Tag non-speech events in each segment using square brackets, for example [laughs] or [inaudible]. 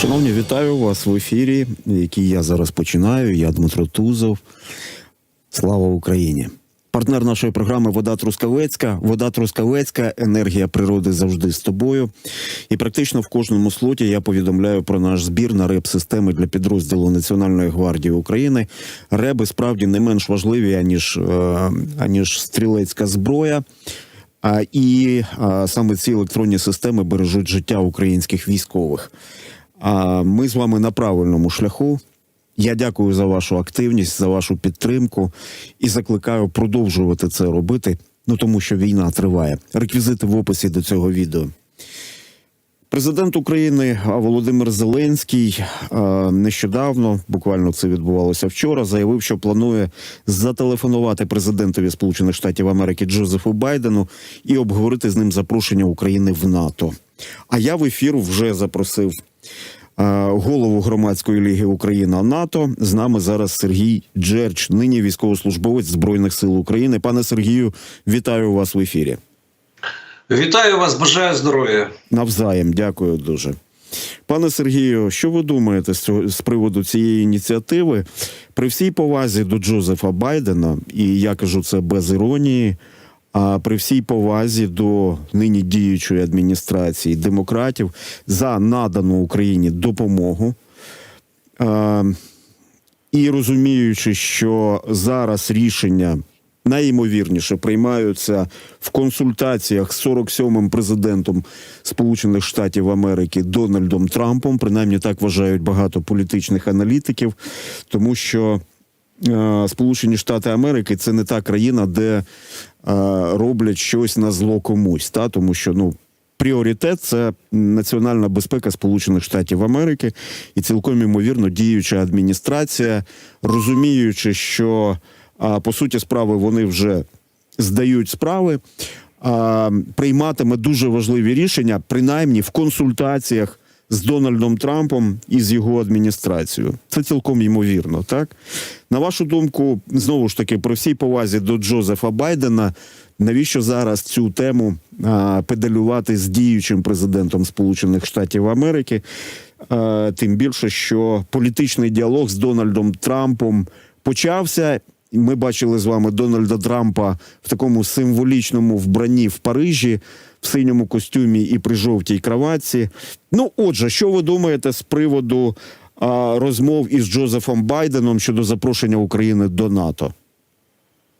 Шановні, вітаю вас в ефірі, який я зараз починаю. Я Дмитро Тузов. Слава Україні! Партнер нашої програми Вода Трускавецька. Вода Трускавецька, енергія природи завжди з тобою. І практично в кожному слоті я повідомляю про наш збір на реп-системи для підрозділу Національної гвардії України. Реби справді не менш важливі, аніж, е, аніж стрілецька зброя. А, і саме ці електронні системи бережуть життя українських військових. А ми з вами на правильному шляху. Я дякую за вашу активність, за вашу підтримку і закликаю продовжувати це робити. Ну тому що війна триває. Реквізити в описі до цього відео. Президент України Володимир Зеленський нещодавно, буквально це відбувалося вчора, заявив, що планує зателефонувати президентові Сполучених Штатів Америки Джозефу Байдену і обговорити з ним запрошення України в НАТО. А я в ефір вже запросив голову громадської ліги Україна НАТО. З нами зараз Сергій Джерч, нині військовослужбовець Збройних сил України. Пане Сергію, вітаю вас в ефірі. Вітаю вас, бажаю здоров'я. Навзаєм, дякую дуже. Пане Сергію, що ви думаєте з, цього, з приводу цієї ініціативи? При всій повазі до Джозефа Байдена, і я кажу це без іронії, а при всій повазі до нині діючої адміністрації демократів за надану Україні допомогу. І розуміючи, що зараз рішення найімовірніше приймаються в консультаціях з 47-м президентом Сполучених Штатів Америки Дональдом Трампом. Принаймні так вважають багато політичних аналітиків, тому що Сполучені Штати Америки це не та країна, де е, роблять щось на зло комусь, та тому що ну. Пріоритет це національна безпека Сполучених Штатів Америки, і цілком ймовірно діюча адміністрація, розуміючи, що по суті справи вони вже здають справи, прийматиме дуже важливі рішення, принаймні в консультаціях з Дональдом Трампом і з його адміністрацією. Це цілком ймовірно, так? На вашу думку, знову ж таки, при всій повазі до Джозефа Байдена, навіщо зараз цю тему а, педалювати з діючим президентом Сполучених Штатів Америки? А, тим більше, що політичний діалог з Дональдом Трампом почався. Ми бачили з вами Дональда Трампа в такому символічному вбранні в Парижі, в синьому костюмі і при жовтій кроватці. Ну, отже, що ви думаєте з приводу а, розмов із Джозефом Байденом щодо запрошення України до НАТО?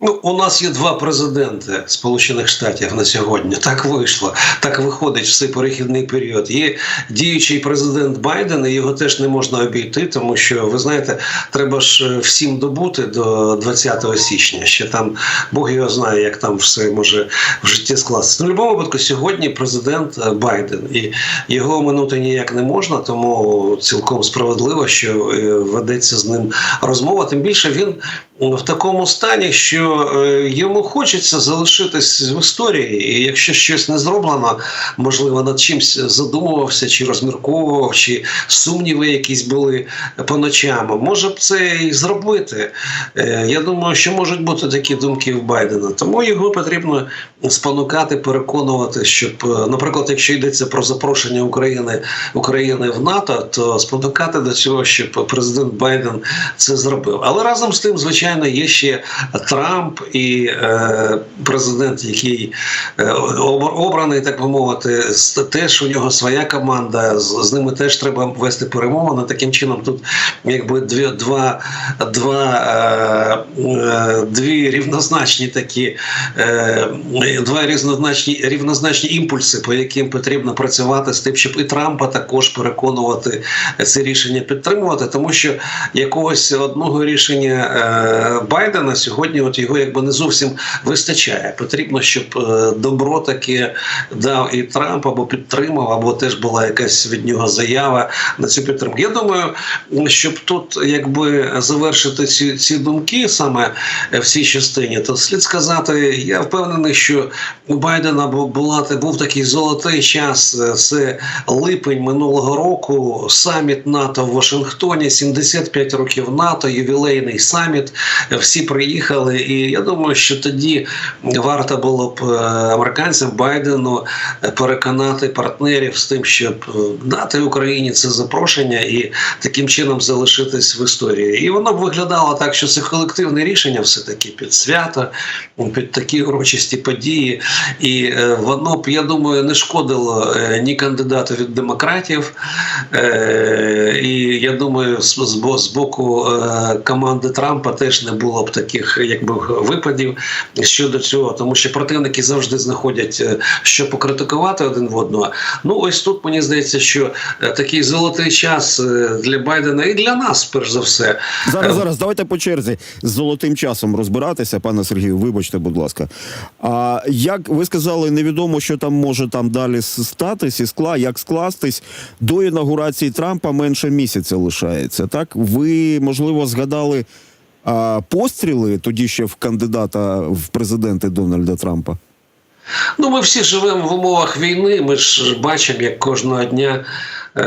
Ну, у нас є два президенти Сполучених Штатів на сьогодні. Так вийшло, так виходить цей перехідний період. Є діючий президент Байден, і його теж не можна обійти, тому що ви знаєте, треба ж всім добути до 20 січня. Ще там Бог його знає, як там все може в житті скластися. Ну, в будь-якому випадку сьогодні президент Байден і його оминути ніяк не можна, тому цілком справедливо, що ведеться з ним розмова. Тим більше він в такому стані, що е, йому хочеться залишитись в історії, і якщо щось не зроблено, можливо, над чимось задумувався чи розмірковував, чи сумніви якісь були по ночам, може б це і зробити. Е, я думаю, що можуть бути такі думки в Байдена. Тому його потрібно спонукати, переконувати, щоб, е, наприклад, якщо йдеться про запрошення України України в НАТО, то спонукати до цього, щоб президент Байден це зробив. Але разом з тим, звичайно, є ще Трамп і е, президент, який е, обраний, так би мовити, теж у нього своя команда. З, ними теж треба вести перемовини. Таким чином, тут якби дві два, два е, дві рівнозначні такі два рівнозначні рівнозначні імпульси, по яким потрібно працювати з тим, щоб і Трампа також переконувати це рішення підтримувати, тому що якогось одного рішення. Байдена сьогодні, от його якби не зовсім вистачає. Потрібно, щоб е, добро таке дав і Трамп або підтримав, або теж була якась від нього заява на цю підтримку. Я думаю, щоб тут якби завершити ці ці думки саме в цій частині, то слід сказати, я впевнений, що у Байдена була був такий золотий час. Це липень минулого року. Саміт НАТО в Вашингтоні, 75 років НАТО, ювілейний саміт всі приїхали, і я думаю, що тоді варто було б е, американцям Байдену е, переконати партнерів з тим, щоб е, дати Україні це запрошення і таким чином залишитись в історії. І воно б виглядало так, що це колективне рішення, все таки під свято, під такі урочисті події. І воно б, я думаю, не шкодило ні кандидату від демократів. І я думаю, з, з бо- з боку команди Трампа теж не було б таких якби випадів щодо цього, тому що противники завжди знаходять е, що покритикувати один в одного. Ну ось тут мені здається, що е, такий золотий час е, для Байдена і для нас, перш за все. Зараз, зараз, давайте по черзі з золотим часом розбиратися, пане Сергію. Вибачте, будь ласка. А як ви сказали, невідомо, що там може там далі статись і скла, як скластись до інаугурації Трампа менше місяця лишається. Так ви можливо згадали а, постріли тоді ще в кандидата в президенти Дональда Трампа. Ну, ми всі живемо в умовах війни. Ми ж бачимо, як кожного дня е,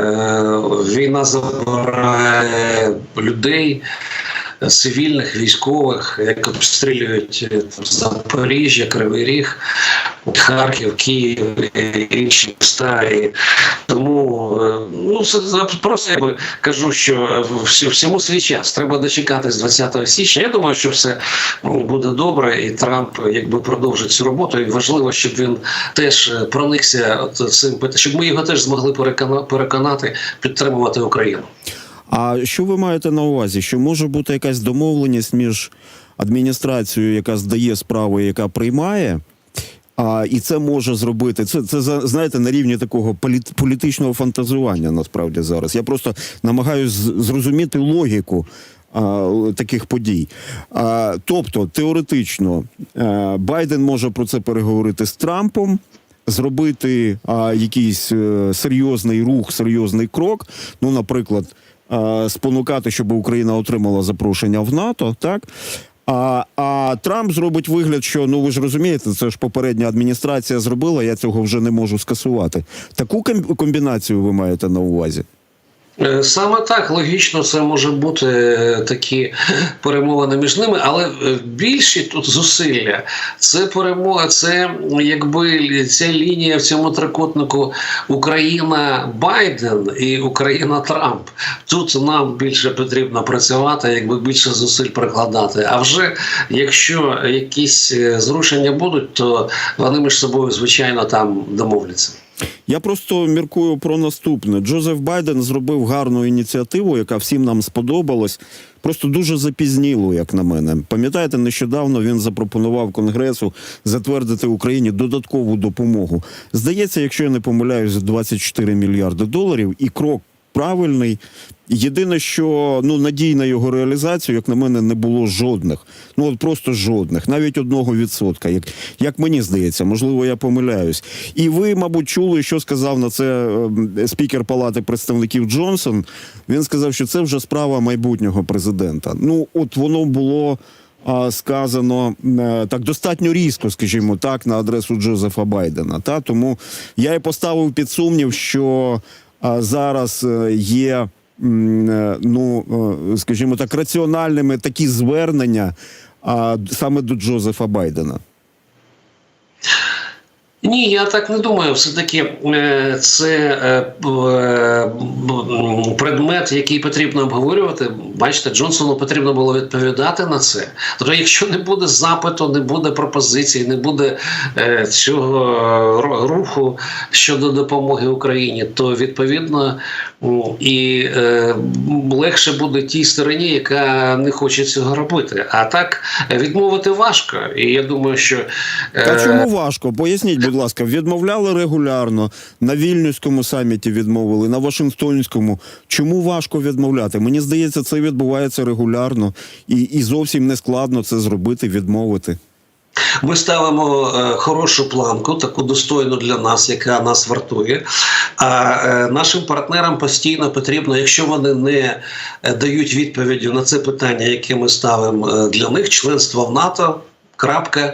війна забирає людей, цивільних, військових, як обстрілюють е, там, Запоріжжя, Кривий Ріг, Харків, Київ і інші міста. І тому е, ну, просто я кажу, що всьому свій час. Треба дочекатись 20 січня. Я думаю, що все буде добре, і Трамп якби продовжить цю роботу. І важливо, щоб він теж проникся цим щоб ми його теж змогли перекона- переконати підтримувати Україну. А що ви маєте на увазі? Що може бути якась домовленість між адміністрацією, яка здає справи, яка приймає? А, і це може зробити. Це, це знаєте, на рівні такого політ, політичного фантазування насправді зараз. Я просто намагаюся зрозуміти логіку таких подій. Тобто, теоретично, а, Байден може про це переговорити з Трампом. Зробити якийсь е, серйозний рух, серйозний крок. Ну, наприклад, а, спонукати, щоб Україна отримала запрошення в НАТО, так а, а Трамп зробить вигляд, що ну ви ж розумієте, це ж попередня адміністрація зробила, я цього вже не можу скасувати. Таку ком- комбінацію ви маєте на увазі? Е, Саме так логічно це може бути е, такі [laughs] перемовини між ними, але е, більші тут зусилля це перемога, це якби ця лінія в цьому трикутнику Україна Байден і Україна Трамп. Тут нам більше потрібно працювати, якби більше зусиль прикладати. А вже якщо якісь зрушення будуть, то вони між собою звичайно там домовляться. Я просто міркую про наступне. Джозеф Байден зробив гарну ініціативу, яка всім нам сподобалась. Просто дуже запізніло, як на мене. Пам'ятаєте, нещодавно він запропонував Конгресу затвердити Україні додаткову допомогу. Здається, якщо я не помиляюсь, 24 мільярди доларів, і крок правильний. Єдине, що ну надій на його реалізацію, як на мене, не було жодних. Ну от просто жодних, навіть одного відсотка. Як, як мені здається, можливо, я помиляюсь. І ви, мабуть, чули, що сказав на це е, спікер Палати представників Джонсон. Він сказав, що це вже справа майбутнього президента. Ну, от воно було. Сказано е, так достатньо різко, скажімо так, на адресу Джозефа Байдена. Та тому я і поставив під сумнів, що зараз е, є е, ну, е, скажімо так, раціональними такі звернення а, саме до Джозефа Байдена. Ні, я так не думаю. Все таки це е, е, предмет, який потрібно обговорювати. Бачите, Джонсону потрібно було відповідати на це. Тобто, якщо не буде запиту, не буде пропозицій, не буде е, цього руху щодо допомоги Україні, то відповідно і е, легше буде тій стороні, яка не хоче цього робити. А так е, відмовити важко. І я думаю, що е, Та чому важко? Поясніть, будь ласка, відмовляли регулярно на вільнюському саміті відмовили, на Вашингтонському. Чому важко відмовляти? Мені здається, це відбувається регулярно і, і зовсім не складно це зробити, відмовити. Ми ставимо е, хорошу планку, таку достойну для нас, яка нас вартує. А е, нашим партнерам постійно потрібно, якщо вони не е, дають відповіді на це питання, яке ми ставимо для них, членство в НАТО. Крапка,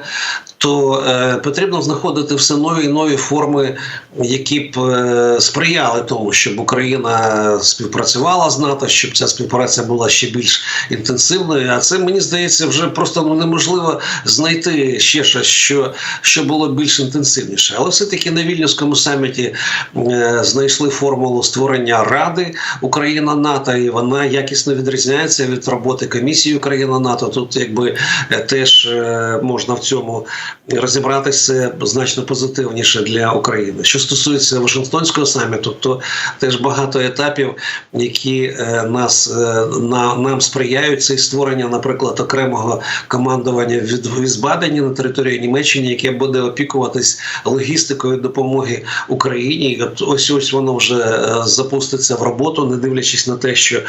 то е, потрібно знаходити все нові і нові форми, які б е, сприяли тому, щоб Україна співпрацювала з НАТО, щоб ця співпраця була ще більш інтенсивною. А це мені здається, вже просто неможливо знайти ще щось, що, що було більш інтенсивніше. Але все-таки на вільнюському саміті е, знайшли формулу створення Ради Україна НАТО, і вона якісно відрізняється від роботи комісії Україна НАТО. Тут якби е, теж е, можна в цьому розібратися значно позитивніше для України. Що стосується Вашингтонського саміту, то теж багато етапів, які е, нас е, на нам сприяють це і створення, наприклад, окремого командування від Візбадені на території Німеччини, яке буде опікуватись логістикою допомоги Україні. Ось ось воно вже е, запуститься в роботу, не дивлячись на те, що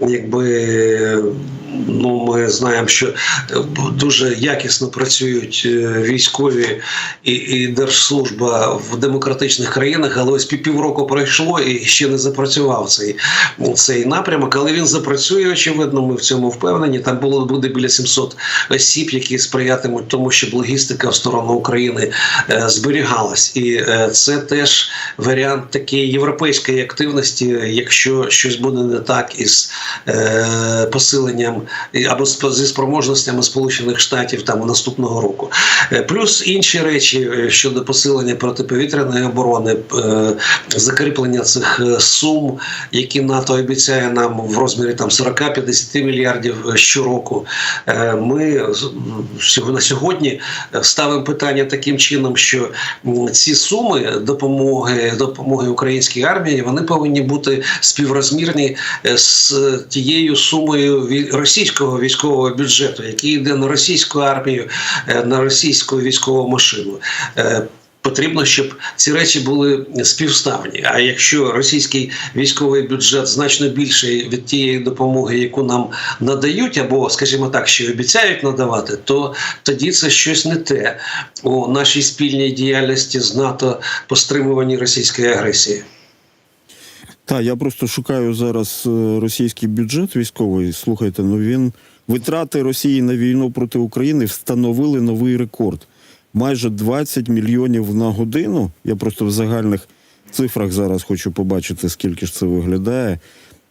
якби ну ми знаємо, що дуже якісно працюють військові і, і держслужба в демократичних країнах, але ось півроку пройшло і ще не запрацював цей, цей напрямок. Але він запрацює, очевидно, ми в цьому впевнені. Там було буде біля 700 осіб, які сприятимуть тому, щоб логістика в сторону України е, зберігалась. І е, це теж варіант такої європейської активності, якщо щось буде не так із е, посиленням або зі спроможностями Сполучених Штатів там наступного року. Плюс інші речі е, щодо посилення протиповітряної оборони, е, закріплення цих е, сум, які НАТО обіцяє нам в розмірі там 40-50 мільярдів щороку. Ми на сьогодні ставимо питання таким чином, що ці суми допомоги допомоги українській армії вони повинні бути співрозмірні з тією сумою російського військового бюджету, який йде на російську армію, на російську військову машину. Е, Потрібно, щоб ці речі були співставні. А якщо російський військовий бюджет значно більший від тієї допомоги, яку нам надають, або, скажімо так, що обіцяють надавати, то тоді це щось не те у нашій спільній діяльності з НАТО по стримуванні російської агресії. Так, я просто шукаю зараз е, російський бюджет військовий. Слухайте, ну він витрати Росії на війну проти України встановили новий рекорд. Майже 20 мільйонів на годину. Я просто в загальних цифрах зараз хочу побачити, скільки ж це виглядає.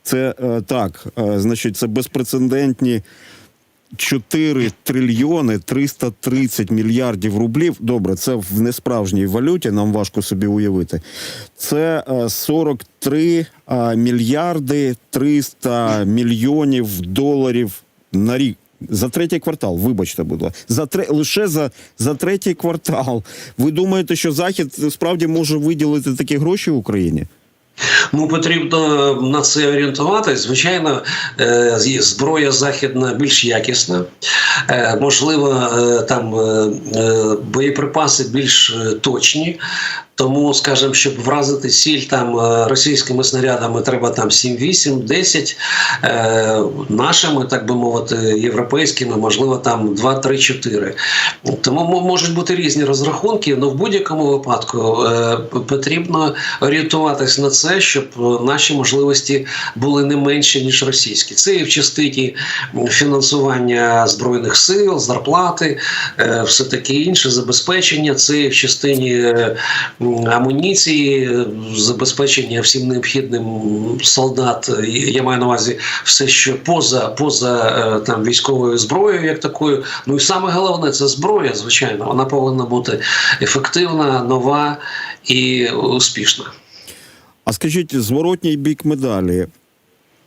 Це е, так, е, значить, це безпрецедентні 4 трильйони 330 мільярдів рублів. Добре, це в несправжній валюті, нам важко собі уявити. Це е, 43 е, мільярди 300 мільйонів доларів на рік. За третій квартал, вибачте, будь ласка, за тре, лише за, за третій квартал. Ви думаєте, що Захід справді може виділити такі гроші Україні? Ну потрібно на це орієнтуватись. Звичайно, е, зброя західна більш якісна. Е, Можливо, е, там е, е, боєприпаси більш е, точні. Тому, скажімо, щоб вразити ціль там е, російськими снарядами, треба там 7, 8, 10. Е, нашими, так би мовити, європейськими, можливо, там 2, 3, 4. Тому можуть бути різні розрахунки, але в будь-якому випадку е, потрібно орієнтуватись на це, щоб е, наші можливості були не менші, ніж російські. Це і в частині фінансування збройних сил, зарплати, е, все таке інше, забезпечення. Це і в частині е, амуніції, забезпечення всім необхідним солдат. Я маю на увазі все, що поза, поза е, там військовою зброєю, як такою. Ну і саме головне це зброя, звичайно. Вона повинна бути ефективна, нова і успішна. А скажіть, зворотній бік медалі.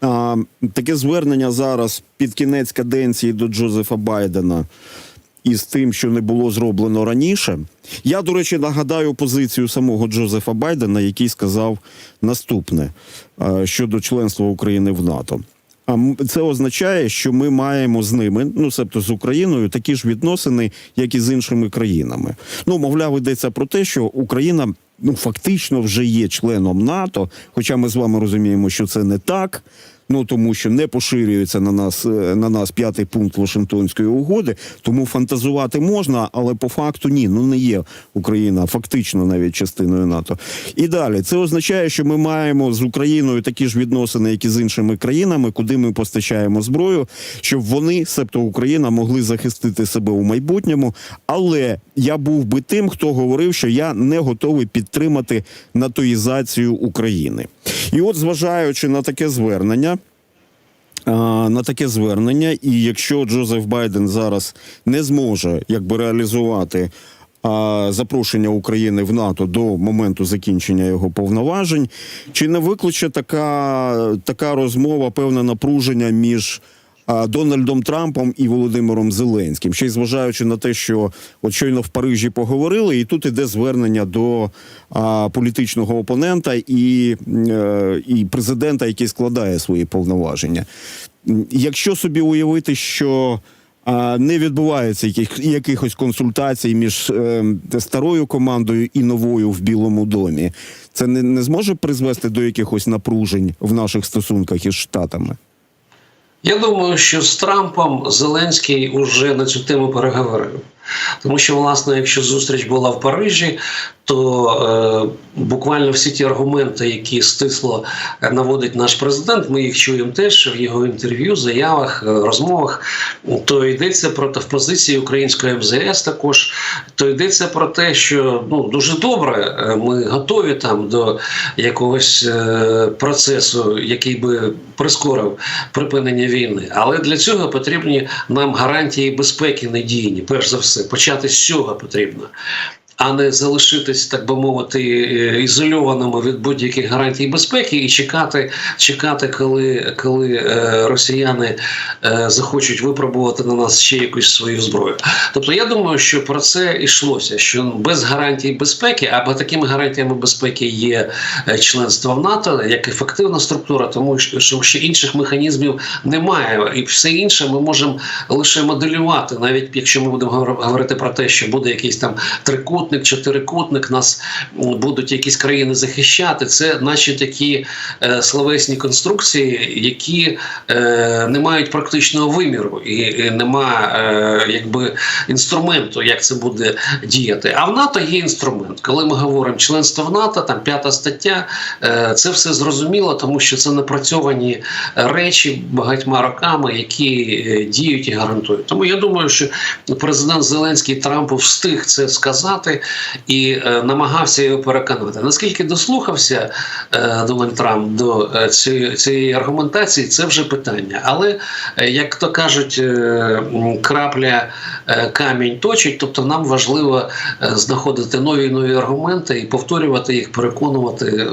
А, таке звернення зараз під кінець каденції до Джозефа Байдена із тим, що не було зроблено раніше. Я, до речі, нагадаю позицію самого Джозефа Байдена, який сказав наступне щодо членства України в НАТО. А це означає, що ми маємо з ними, ну себто з Україною, такі ж відносини, як і з іншими країнами. Ну, мовляв, йдеться про те, що Україна ну фактично вже є членом НАТО, хоча ми з вами розуміємо, що це не так. Ну тому що не поширюється на нас е, на нас п'ятий пункт Вашингтонської угоди. Тому фантазувати можна, але по факту ні. Ну не є Україна фактично навіть частиною НАТО. І далі це означає, що ми маємо з Україною такі ж відносини, як і з іншими країнами, куди ми постачаємо зброю, щоб вони, себто Україна, могли захистити себе у майбутньому. Але я був би тим, хто говорив, що я не готовий підтримати натоїзацію України. І от, зважаючи на таке звернення. На таке звернення, і якщо Джозеф Байден зараз не зможе якби реалізувати а, запрошення України в НАТО до моменту закінчення його повноважень, чи не викличе така, така розмова певне напруження між Дональдом Трампом і Володимиром Зеленським, ще й зважаючи на те, що от щойно в Парижі поговорили, і тут іде звернення до а, політичного опонента і, е, і президента, який складає свої повноваження. Якщо собі уявити, що не відбувається яких, якихось консультацій між е, старою командою і новою в Білому домі, це не, не зможе призвести до якихось напружень в наших стосунках із Штатами. Я думаю, що з Трампом Зеленський уже на цю тему переговорив. Тому що, власне, якщо зустріч була в Парижі, то е, буквально всі ті аргументи, які стисло наводить наш президент, ми їх чуємо теж в його інтерв'ю, заявах, е, розмовах. То йдеться про те, в позиції української МЗС також, то йдеться про те, що ну дуже добре, е, ми готові там до якогось е, процесу, який би прискорив припинення війни. Але для цього потрібні нам гарантії безпеки надійні, перш за все, почати з цього потрібно. А не залишитись, так би мовити, е, ізольованими від будь-яких гарантій безпеки і чекати, чекати, коли, коли е, росіяни е, захочуть випробувати на нас ще якусь свою зброю. Тобто, я думаю, що про це йшлося. Що без гарантій безпеки, або такими гарантіями безпеки є членство в НАТО як ефективна структура, тому що ще інших механізмів немає, і все інше ми можемо лише моделювати, навіть якщо ми будемо говор- говорити про те, що буде якийсь там трикутник, чотирикутник, нас будуть якісь країни захищати. Це наші такі е, словесні конструкції, які е, не мають практичного виміру і, і нема е, якби інструменту, як це буде діяти. А в НАТО є інструмент. Коли ми говоримо членство в НАТО, там п'ята стаття, е, це все зрозуміло, тому що це напрацьовані речі багатьма роками, які е, діють і гарантують. Тому я думаю, що президент Зеленський Трампу встиг це сказати і е, намагався його переконати. Наскільки дослухався е, Дональд Трамп до е, цієї, цієї аргументації, це вже питання. Але е, як то кажуть, е, крапля е, камінь точить, тобто нам важливо е, знаходити нові і нові аргументи і повторювати їх, переконувати, е,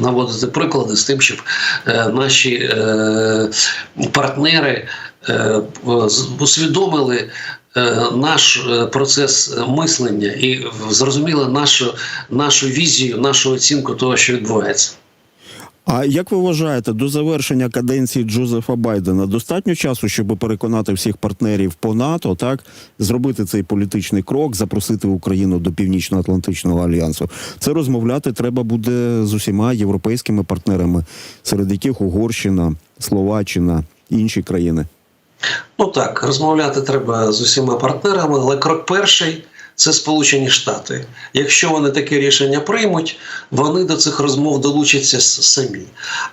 наводити приклади з тим, щоб е, наші е, партнери е, усвідомили. Е, Наш е, процес мислення і зрозуміли нашу, нашу візію, нашу оцінку того, що відбувається. А як ви вважаєте, до завершення каденції Джозефа Байдена достатньо часу, щоб переконати всіх партнерів по НАТО, так зробити цей політичний крок, запросити Україну до Північно-Атлантичного альянсу? Це розмовляти треба буде з усіма європейськими партнерами, серед яких Угорщина, Словаччина, інші країни. Ну так, розмовляти треба з усіма партнерами, але крок перший це Сполучені Штати. Якщо вони таке рішення приймуть, вони до цих розмов долучаться самі.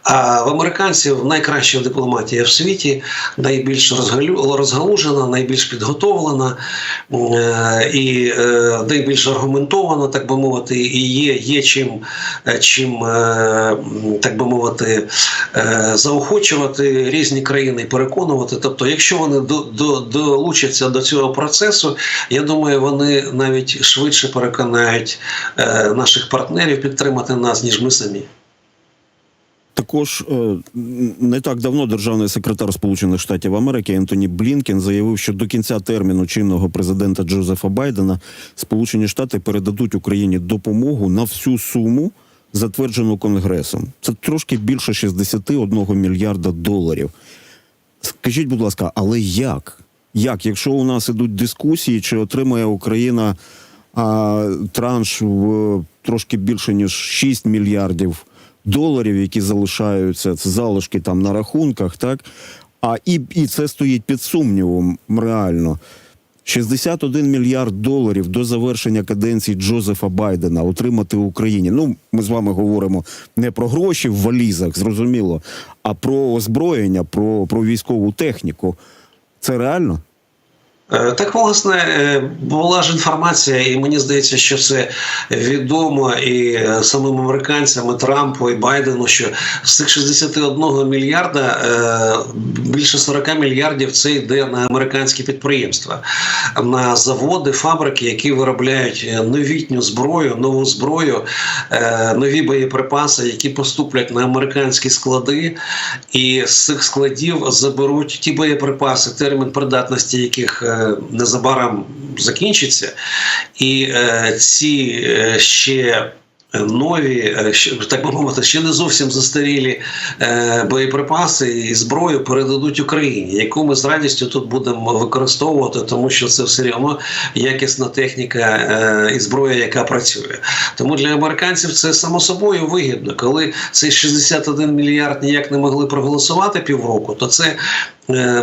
А в американців найкраща дипломатія в світі, найбільш розгалужена, найбільш підготовлена е, і е, найбільш аргументована, так би мовити, і є, є чим, е, чим так би мовити, заохочувати різні країни переконувати. Тобто, якщо вони до, до, долучаться до цього процесу, я думаю, вони навіть швидше переконають е, наших партнерів підтримати нас, ніж ми самі. Також е, не так давно державний секретар Сполучених Штатів Америки Ентоні Блінкен заявив, що до кінця терміну чинного президента Джозефа Байдена Сполучені Штати передадуть Україні допомогу на всю суму, затверджену Конгресом. Це трошки більше 61 мільярда доларів. Скажіть, будь ласка, але як? Як, якщо у нас ідуть дискусії, чи отримає Україна а, транш в трошки більше ніж 6 мільярдів доларів, які залишаються, це залишки там на рахунках, так? А і, і це стоїть під сумнівом реально. 61 мільярд доларів до завершення каденції Джозефа Байдена отримати Україні. Ну, ми з вами говоримо не про гроші в валізах, зрозуміло, а про озброєння, про, про військову техніку. Це реально? Е, Так, власне, е, була ж інформація, і мені здається, що це відомо і е, самим американцям, і Трампу, і Байдену, що з цих 61 мільярда більше 40 мільярдів це йде на американські підприємства, на заводи, фабрики, які виробляють новітню зброю, нову зброю, нові боєприпаси, які поступлять на американські склади, і з цих складів заберуть ті боєприпаси, термін придатності яких незабаром закінчиться, і е, ці е, ще. Нові, е, так би мовити, ще не зовсім застарілі боєприпаси і зброю передадуть Україні, яку ми з радістю тут будемо використовувати, тому що це все одно якісна техніка і зброя, яка працює. Тому для американців це само собою вигідно. Коли цей 61 мільярд ніяк не могли проголосувати півроку, то це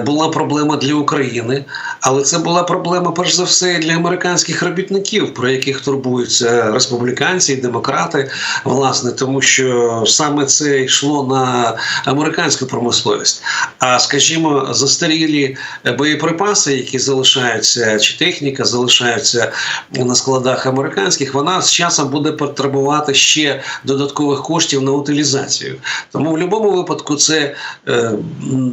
була проблема для України, але це була проблема перш за все для американських робітників, про яких турбуються республіканці і демократи, власне, тому що саме це йшло на американську промисловість. А скажімо, застарілі боєприпаси, які залишаються, чи техніка залишаються на складах американських, вона з часом буде потребувати ще додаткових коштів на утилізацію. Тому в будь-якому випадку це е,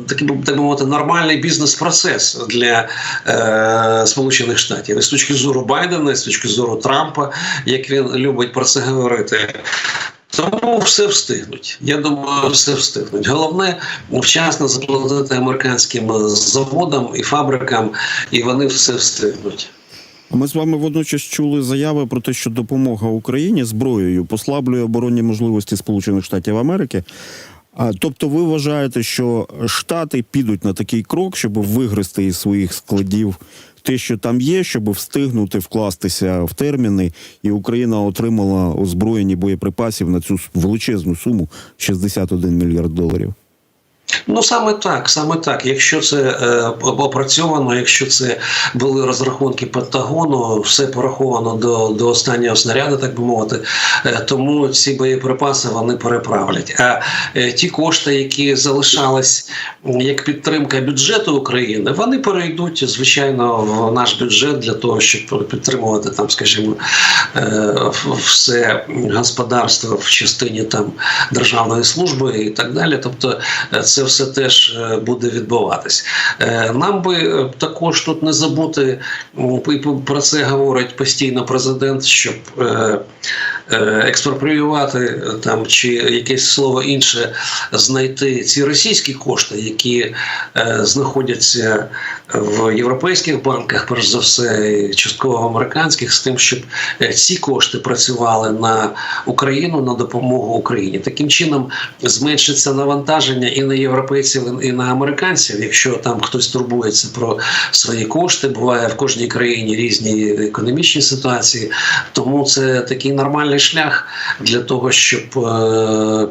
такий так би мовити нормальний бізнес-процес для е, Сполучених Штатів І з точки зору Байдена, і з точки зору Трампа, як він любить про це говорити. Тому все встигнуть. Я думаю, все встигнуть. Головне вчасно заплатити американським заводам і фабрикам, і вони все встигнуть. Ми з вами водночас чули заяви про те, що допомога Україні зброєю послаблює оборонні можливості Сполучених Штатів Америки. А, тобто, ви вважаєте, що Штати підуть на такий крок, щоб вигризти із своїх складів те, що там є, щоб встигнути вкластися в терміни, і Україна отримала озброєні боєприпасів на цю величезну суму 61 мільярд доларів. Ну саме так, саме так. Якщо це е, опрацьовано, якщо це були розрахунки Пентагону, все пораховано до, до останнього снаряду, так би мовити, е, тому ці боєприпаси вони переправлять. А е, ті кошти, які залишались як підтримка бюджету України, вони перейдуть звичайно в наш бюджет для того, щоб підтримувати там, скажімо, е, все господарство в частині там державної служби і так далі. Тобто е, це все теж е, буде відбуватись. Е, Нам би е, також тут не забути, про це говорить постійно президент, щоб експропріювати е, там чи якесь слово інше знайти ці російські кошти, які е, знаходяться в європейських банках, перш за все, частково американських, з тим, щоб е, ці кошти працювали на Україну на допомогу Україні. Таким чином зменшиться навантаження і на європейців, і на американців. Якщо там хтось турбується про свої кошти, буває в кожній країні різні економічні ситуації. Тому це такий нормальний шлях для того, щоб е,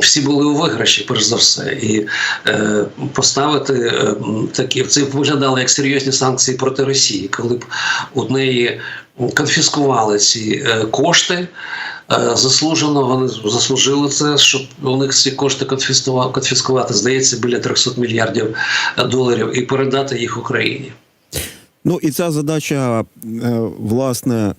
всі були у виграші, перш за все, і е, поставити е, такі це виглядало як серйозні санкції проти Росії, коли б у неї конфіскували ці кошти. Заслужено вони заслужили це, щоб у них ці кошти конфіскувати, здається, біля 300 мільярдів доларів і передати їх Україні. Ну і ця задача, власне,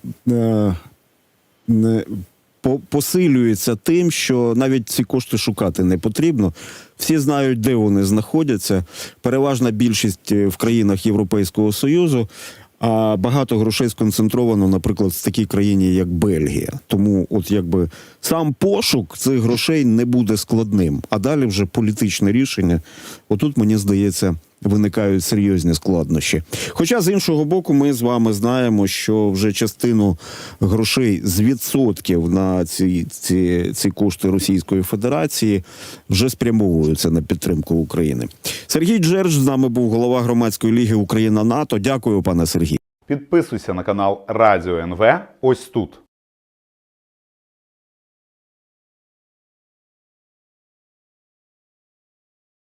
посилюється тим, що навіть ці кошти шукати не потрібно. Всі знають, де вони знаходяться. Переважна більшість е, в країнах Європейського Союзу. А багато грошей сконцентровано, наприклад, в такій країні, як Бельгія. Тому, от якби сам пошук цих грошей не буде складним. А далі вже політичне рішення. Отут, мені здається, виникають серйозні складнощі. Хоча з іншого боку, ми з вами знаємо, що вже частину грошей з відсотків на ці, ці, ці кошти Російської Федерації вже спрямовуються на підтримку України. Сергій Джердж з нами був голова громадської ліги Україна НАТО. Дякую, пане Сергій. Підписуйся на канал Радіо НВ ось тут.